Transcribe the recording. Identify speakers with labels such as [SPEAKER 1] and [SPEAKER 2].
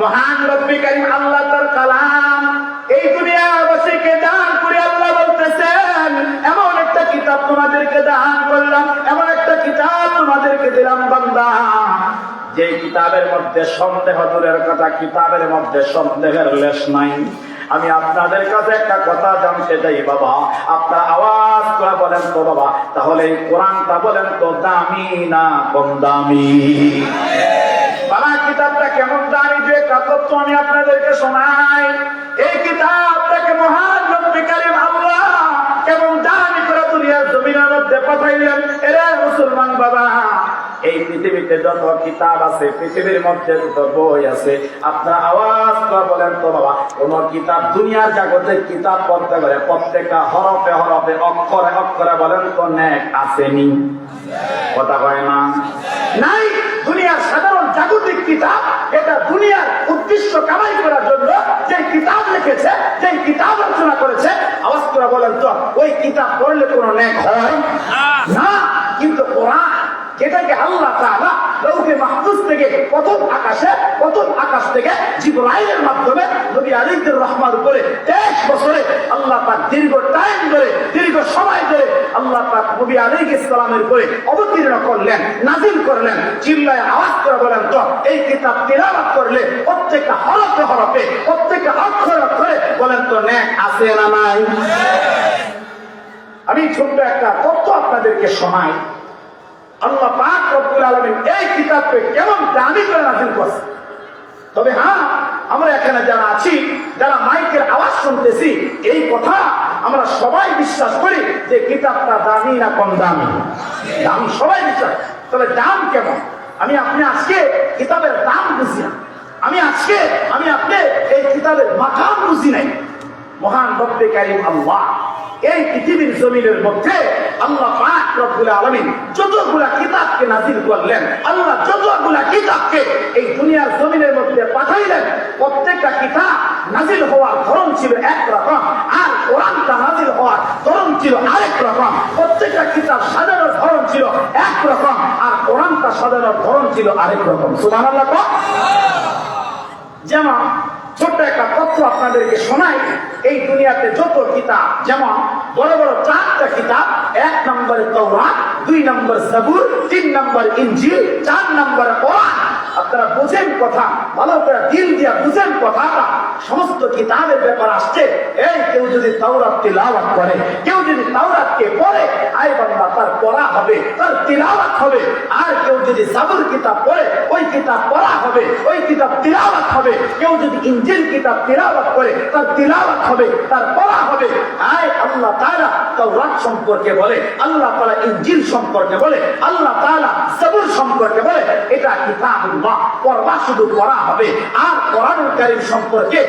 [SPEAKER 1] মহান রব্বি করিম আল্লাহ তার কালাম। এই দুনিয়াবাসীকে দান করে আল্লাহ বলতেছেন, এমন একটা কিতাব তোমাদেরকে দান করলাম, এমন একটা কিতাব তোমাদেরকে দিলাম, বান্দা। যে কিতাবের মধ্যে সন্দেহ দূরের কথা, কিতাবের মধ্যে সন্দেহের লেশ নাই। আমি আপনাদের কাছে একটা কথা জানতে চাই, বাবা। আপনার আওয়াজ করে বলেন তো, বাবা। তাহলে এই কোরআনটা বলেন তো, দামি না কম দামি? জমিনের মধ্যে এরা মুসলমান বাবা, এই পৃথিবীতে যত কিতাব আছে, পৃথিবীর মধ্যে যত বই বলেন তো বাবা, কোন কিতাব দুনিয়ার জাগতে কিতাব পড়তে পারে প্রত্যেকটা হরফে হরফে অক্ষরে অক্ষরে বলেন তো ন্যাক আসেনি। কথা কয় নাই, দুনিয়ার সাধারণ জাগতিক কিতাব এটা দুনিয়ার উদ্দেশ্য কামাই করার জন্য যে কিতাব লিখেছে যে কিতাব রচনা করেছে, আওয়াজ করে বলেন তো ওই কিতাব পড়লে কোনো ন্যাক হয়? না। কিন্তু কোরআন যেটাকে আল্লাহ তাআলা লৌহে মাহফুজ থেকে প্রথম আকাশে প্রথম আকাশ থেকে জিবরাইলের মাধ্যমে নবী আলীদের রহমান উপরে তেইশ বছরে আল্লাহ পাক দীর্ঘ টাইম ধরে দীর্ঘ সময় ধরে আল্লাহ পাক নবী আলী ইসলামের উপরে অবতীর্ণ করলেন নাজিল করলেন চিল্লায় আওয়াজ করে বলেন তো এই কিতাব তিলাবাত করলে প্রত্যেকটা হরফে হরফে প্রত্যেকটা অক্ষর অক্ষরে বলেন তো ন্যাক আছে না নাই? আমি ছোট্ট একটা তথ্য আপনাদেরকে শোনাই। আল্লাহ পাক রব্বুল আলামিন এই কিতাবকে কেমন দামি করে নাজিল করছে তবে হ্যাঁ আমরা এখানে যারা আছি, যারা মাইকের আওয়াজ শুনতেছি, এই কথা আমরা সবাই বিশ্বাস করি যে কিতাবটা দামি না কম দামি। দাম সবাই বিশ্বাস। তবে দাম কেমন? আমি আপনি আজকে কিতাবের দাম বুঝি না। আমি আজকে, আমি আপনি এই কিতাবের মাথা বুঝি নাই। মহান রব্বে কারিম আল্লাহ এই পৃথিবীর জমিনের মধ্যে আল্লাহ পাক যতগুলা কিতাবকে নাজিল করলেন, আল্লাহ যতগুলা কিতাবকে এই দুনিয়ার জমিনের মধ্যে পাঠাইলেন, প্রত্যেকটা কিতাব নাজিল হওয়ার ধরন ছিল এক রকম আর কোরআনটা নাজিল হওয়ার ধরন ছিল আরেক রকম প্রত্যেকটা কিতাব সাজানোর ধরন ছিল এক রকম আর কোরআনটা সাজানোর ধরন ছিল আরেক রকম কও। যেমন ছোট্ট একটা তথ্য আপনাদেরকে শোনাই। এই দুনিয়াতে যত কিতাব, যেমন বড় বড় চারটা কিতাব, এক নম্বরে তোমা দুই নম্বর সাবুর তিন নম্বর ইঞ্জিল চার নম্বরে আপনারা বুঝেন কথা, ভালো করে দিল দিয়া বুঝেন কথাটা। সমস্ত কিতাবের ব্যাপার আসছে। এই কেউ যদি তাওরাত তিলাওয়াত করে, কেউ যদি তাওরাতকে পড়ে, আয় বান্দা, তার পড়া হবে, তার তিলাওয়াত হবে। আর কেউ যদি সাবুর কিতাব পড়ে, ওই কিতাব পড়া হবে, ওই কিতাব তিলাওয়াত হবে। কেউ যদি ইঞ্জিল কিতাব তিলাওয়াত করে, তার তিলাওয়াত হবে, তার পড়া হবে। আয় আল্লাহ তাআলা তাওরাত সম্পর্কে বলে, আল্লাহ তাআলা ইঞ্জিল সম্পর্কে বলে, আল্লাহ তাআলা সাবুর সম্পর্কে বলে, এটা কিতাবুল্লাহ, পড়বা শুধু পড়া হবে। আর কোরআনুল কারীম সম্পর্কে